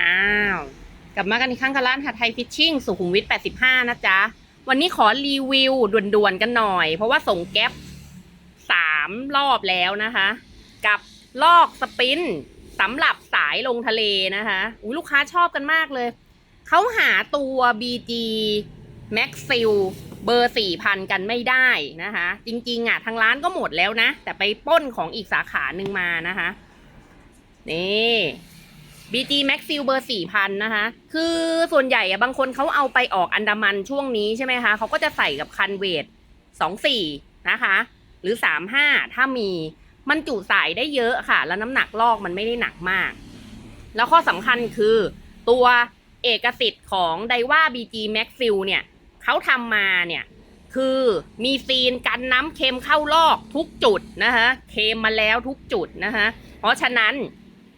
อ้าว กลับมากันอีกครั้งกับร้านหัดไทยฟิชชิ่งสุขุมวิท 85 นะจ๊ะ วันนี้ขอรีวิวด่วนๆกันหน่อย เพราะว่าส่งแก๊ปสามรอบแล้วนะคะ กับลอกสปินสำหรับสายลงทะเลนะคะอุ้ยลูกค้าชอบกันมากเลย เขาหาตัว BG Max s e a l เบอร์4,000กันไม่ได้นะคะ จริงๆอะทางร้านก็หมดแล้วนะ แต่ไปป้นของอีกสาขาหนึ่งมานะคะ นี่ BG Max s e a l เบอร์4,000นะคะ คือส่วนใหญ่อะบางคนเขาเอาไปออกอันดามันช่วงนี้ใช่ไหมคะเขาก็จะใส่กับคันเวท24นะคะ หรือ35ถ้ามีมันจุสายได้เยอะค่ะ แล้วน้ำหนักลอกมันไม่ได้หนักมาก แล้วข้อสำคัญคือตัวเอกสิทธิ์ของไดว่า BG Max s e a l เนี่ยเขาทำมาเนี่ยคือมีซีนกันน้ำเค็มเข้าลอกทุกจุดนะคะเค็มมาแล้วทุกจุดนะคะเพราะฉะนั้น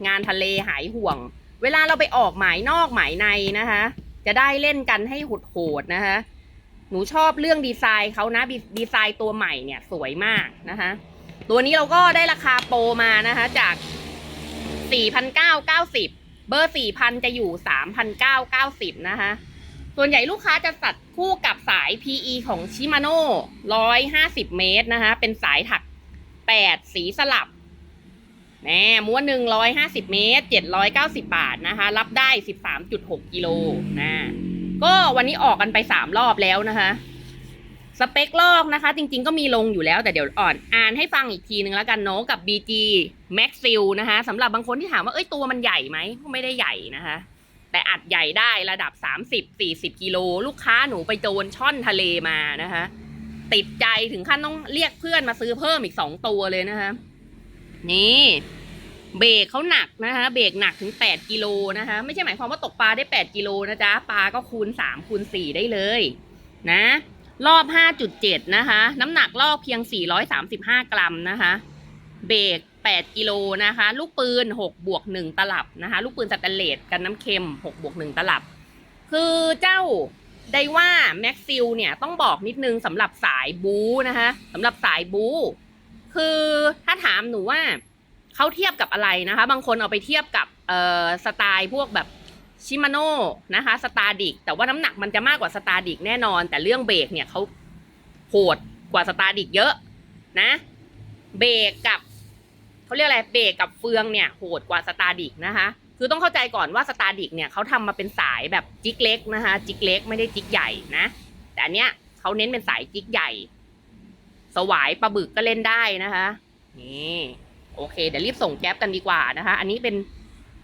งานทะเลหายห่วง เวลาเราไปออกหมายนอกหมายในนะคะ จะได้เล่นกันให้โหดๆนะคะ หนูชอบเรื่องดีไซน์เขานะดีไซน์ตัวใหม่เนี่ยสวยมากนะคะ ตัวนี้เราก็ได้ราคาโปรมานะคะ จาก 4,990เบอร์4,000จะอยู่3,990นะคะ ส่วนใหญ่ลูกค้าจะสัดคู่กับสาย PE ของชิมาโน่150เมตรนะคะ เป็นสายถัก8สีสลับ แหมม้วนหนึ่ง150เมตร790บาทนะคะ รับได้13.6กิโลนะ ก็วันนี้ออกกันไป3รอบแล้วนะคะ สเปคลอกนะคะ จริงๆก็มีลงอยู่แล้วแต่เดี๋ยวอ่อนอ่านให้ฟังอีกทีนึงแล้วกันเนาะกับ BG Max s e a l นะคะสำหรับบางคนที่ถามว่าเอ้ยตัวมันใหญ่ไหมไม่ได้ใหญ่นะคะ แต่อัดใหญ่ได้ระดับ 30-40กิโลลูกค้าหนูไปโจนช่อนทะเลมานะคะ ติดใจถึงขั้นต้องเรียกเพื่อนมาซื้อเพิ่มอีกสองตัวเลยนะคะ นี่เบรกเขาหนักนะคะเบรกหนักถึง 8 กิโลนะคะไม่ใช่หมายความว่าตกปลาได้ 8 กิโลนะจ๊ะปลาก็คูณ 3 คูณ 4 ได้เลยนะรอบ 5.7 นะคะ น้ำหนักลอกเพียง 435 กรัมนะคะ เบรก 8 กิโลนะคะ ลูกปืน 6 บวก 1 ตลับนะคะ ลูกปืนสแตนเลสกันน้ำเค็ม 6 บวก 1 ตลับ คือเจ้าไดว่าแม็กซิลเนี่ยต้องบอกนิดนึงสำหรับสายบูนะคะสำหรับสายบู คือถ้าถามหนูว่าเขาเทียบกับอะไรนะคะ บางคนเอาไปเทียบกับเอ่อสไตล์พวกแบบชิมาโน่นะคะสตาร์ดิกแต่ว่าน้ำหนักมันจะมากกว่าสตาร์ดิกแน่นอน แต่เรื่องเบรกเนี่ยเขาโหดกว่าสตาร์ดิกเยอะนะ เบรกกับเขาเรียกอะไรเบรกกับเฟืองเนี่ยโหดกว่าสตาร์ดิกนะคะ คือต้องเข้าใจก่อนว่าสตาร์ดิกเนี่ยเขาทำมาเป็นสายแบบจิกเล็กนะคะจิกเล็กไม่ได้จิกใหญ่นะ แต่อันเนี้ยเขาเน้นเป็นสายจิกใหญ่ สวายปลาบึกก็เล่นได้นะคะ นี่โอเค เดี๋ยวรีบส่งแก๊ปกันดีกว่านะคะ อันนี้เป็น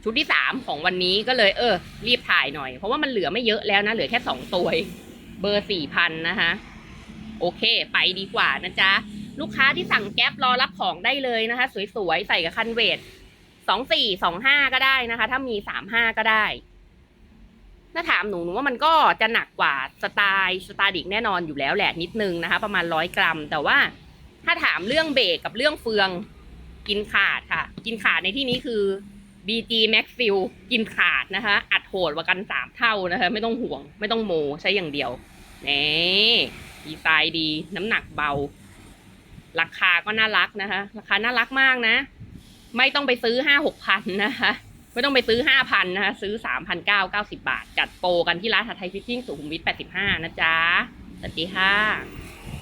ชุดที่สามของวันนี้ก็เลย เออ รีบถ่ายหน่อย เพราะว่ามันเหลือไม่เยอะแล้วนะ เหลือแค่สองตัวเบอร์สี่พันนะคะ โอเค ไปดีกว่านะจ๊ะ ลูกค้าที่สั่งแก๊ปรอรับของได้เลยนะคะ สวยๆ ใส่กับคันเวทสองสี่สองห้าก็ได้นะคะ ถ้ามีสามห้าก็ได้ ถ้าถามหนูหนูว่ามันก็จะหนักกว่าสไตล์สตาร์ดิกแน่นอนอยู่แล้วแหละนิดนึงนะคะ ประมาณร้อยกรัม แต่ว่าถ้าถามเรื่องเบรกกับเรื่องเฟืองกินขาดค่ะ กินขาดในที่นี้คือ BG Max f i l กินขาดนะคะ อัดโหดกว่ากันสามเท่านะคะ ไม่ต้องห่วง ไม่ต้องโมใช้อย่างเดียวนี่ดีไซน์ดี น้ำหนักเบา ราคาก็น่ารักนะคะ ราคาน่ารักมากนะ ไม่ต้องไปซื้อห้าหกพันนะคะ ไม่ต้องไปซื้อห้าพันนะคะซื้อสามพันเก้าเก้าสิบาท จัดโปรกันที่ร้านทัไทยฟิตชิ่งสุขุมวิทแปดสิบห้านะจ๊ะ สวัสดีค่ะ